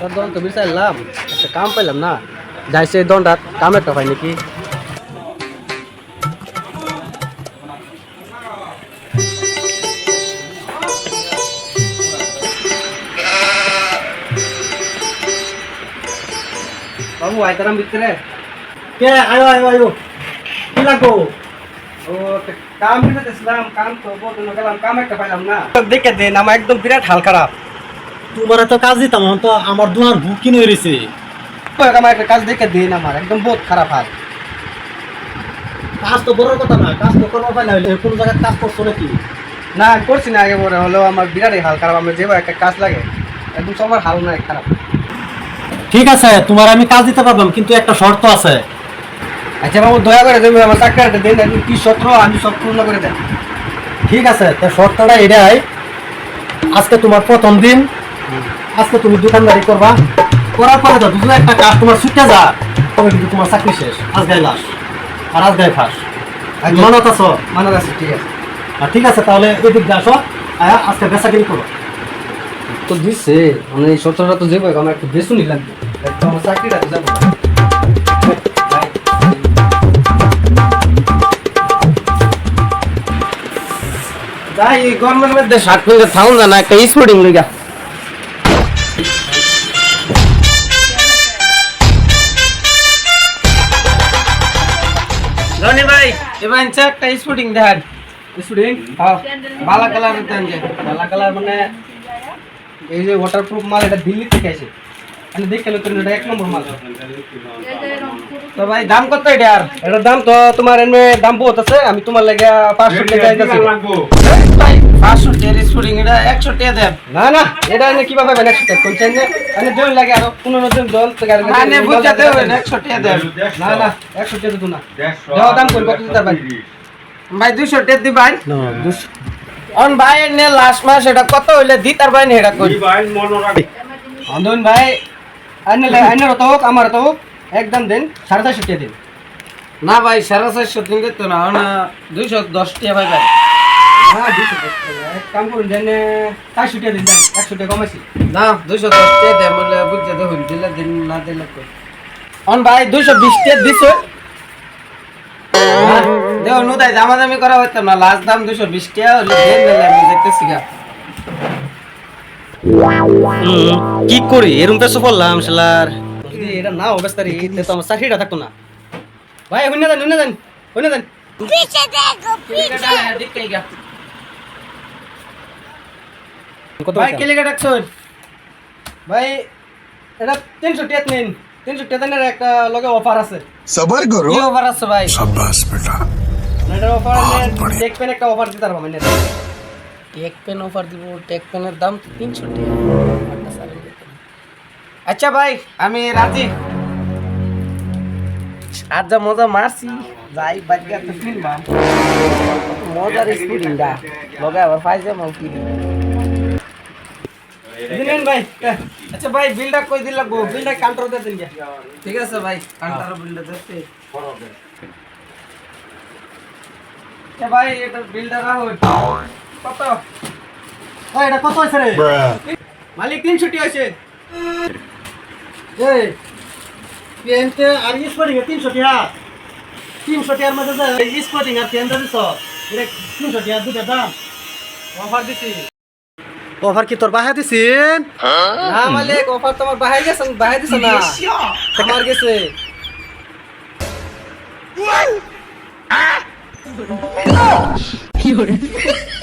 সারা দন তো বিচারলাম একটা কাম পাইলাম না যাই সেই দনটা কাম একটা পাই নাকি বাবু আইতারাম ভিতরে কে আয়ো আয়ো আয়ো কি লাগবো ও একটা কাম দিতেছিলাম কাম তো বলতে গেলাম কাম একটা পাইলাম না দেখে দেন আমার একদম বিরাট হাল খারাপ তোমার তো কাজ দিতাম তো আমার দুয়ার বুক কিনে রয়েছে আমার একটা কাজ দেখে দিন আমার একদম বহুত খারাপ হাল। কাজ তো বড় কথা না কাজ তো করব পাই না হইলে কোনো জায়গায় কাজ করছ নাকি? না করছি না আগে পরে হলেও আমার বিরাটই হাল খারাপ আমার যেভাবে একটা কাজ লাগে একদম সবার হাল নাই খারাপ। ঠিক আছে তোমার আমি কাজ দিতে পারলাম কিন্তু একটা শর্ত আছে। আচ্ছা বাবু দয়া করে দেবে আমার চাকরিটা দিন কি শর্ত আমি সব পূর্ণ করে দেন। ঠিক আছে তো শর্তটা এটাই আজকে তোমার প্রথম দিন আজকে তুমি দোকানদারি করবা করার পরে তো দুটো একটা কাস্টমার ছুটে যা তবে কিন্তু তোমার চাকরি শেষ আজ গায়ে লাশ আর আজ গায়ে ফাঁস। আচ্ছা। মানত আছো? মানত আছে ঠিক আছে। আর ঠিক আছে তাহলে এদিক দিয়ে আসো আজকে বেচাকিনি করো। তো দিচ্ছে মানে এই সত্রটা তো যাব আমার একটু বেশি নিলাম। একদম আমার চাকরিটা যাব। যাই গরমের মধ্যে শার্ট পরে থাকুন না একটা স্পোর্টিং লিগা রনি ভাই এবার ইনসা একটা স্পোর্টিং দেখান। স্পোর্টিং হ্যাঁ। বালা কালার দেন যে। বালা কালার মানে এই যে ওয়াটারপ্রুফ মাল এটা দিল্লি থেকে আসে আমি দেখে তো এটা এক নম্বর মাল। তো ভাই দাম কত এটার এটার দাম তো তোমার এমনি দাম বহুত আছে আমি তোমার লাগে পাঁচশো টাকা দিতেছি ভাই পাঁচশো টাকা স্পুরিং এটা একশো টাকা দেন। না না এটা এনে কীভাবে পাবেন একশো টাকা? কোন চেঞ্জে মানে জন লাগে আরও পনেরো জন জন মানে বুঝতে দেবেন একশো টাকা দেন। না না একশো টাকা দিত না। দেওয়া দাম করি কত দিতে ভাই ভাই দুশো টাকা দি ভাই। দুশো অন ভাই নে লাস্ট মাস এটা কত হইলে দি তার ভাই এটা কই? অন্দন ভাই আইনের তো হোক আমার তো হোক একদম দেন সাড়ে চারশো টাকা দিন। না ভাই সাড়ে চারশো দিন তো না না দুইশো দশ টাকা ভাই ভাই। হ্যাঁ দুইশো দশ টাকা এক কাম করুন দেন চারশো টাকা দিন দেন একশো টাকা কমাইছি। না দুইশো দশ টাকা দেন বলে বুঝতে দেখুন দিলে দিন না দিলে অন ভাই দুইশো বিশ টাকা দিছ? দেখো নুদাই দামাদামি করা হইতাম না লাস্ট দাম দুশো বিশ টাকা হলে দেখতেছি গা। কি করি? এরম পেছো পড়লাম শালার। এটা না অবস্থারি তে তো আমার চাকরিটা থাকতো না। ভাই হুন না হুন না হুন না পিছে দেখো পিছে। দেখতে হ্যাঁ, গিয়া কত ভাই কে লেগে ডাকছো? ভাই এটা 373 নিন। 373 এর একটা লগে অফার আছে। সবার করো। কি অফার আছে ভাই? শাবাশ বেটা। এটা অফার দেখবেন একটা অফার দিতে পারব মানে টেক পেন অফার দিব টেক পেনের দাম তিনশো টাকা আচ্ছা ভাই আমি রাজি। আর যা মজা মারছি যাই বাজ্যা তো কিনবাম মজার স্পুডিংটা লগে আবার পাইছে মাল কি দিলেন ভাই। আচ্ছা ভাই বিলটা কই দিল লাগবো। বিলটা কাউন্টার দিয়ে দিন। ঠিক আছে ভাই কাউন্টার বিলটা দিতে আচ্ছা ভাই এটা বিলটা রাখুন কত? ওই, এটা কত হয়েছে রে? মালিক তিনশো টি হয়েছে। এই পেনতে আর স্পোর্টিং এ তিনশো টাকা তিনশো টাকার মধ্যে যে স্পোর্টিং আর পেন দিছ এটা তিনশো টাকা দুটা দাম। অফার দিছি। অফার কি তোর বাহাই দিছিন? না মালিক অফার তোমার বাহাই গেছে বাহাই দিছে না। তোমার গেছে।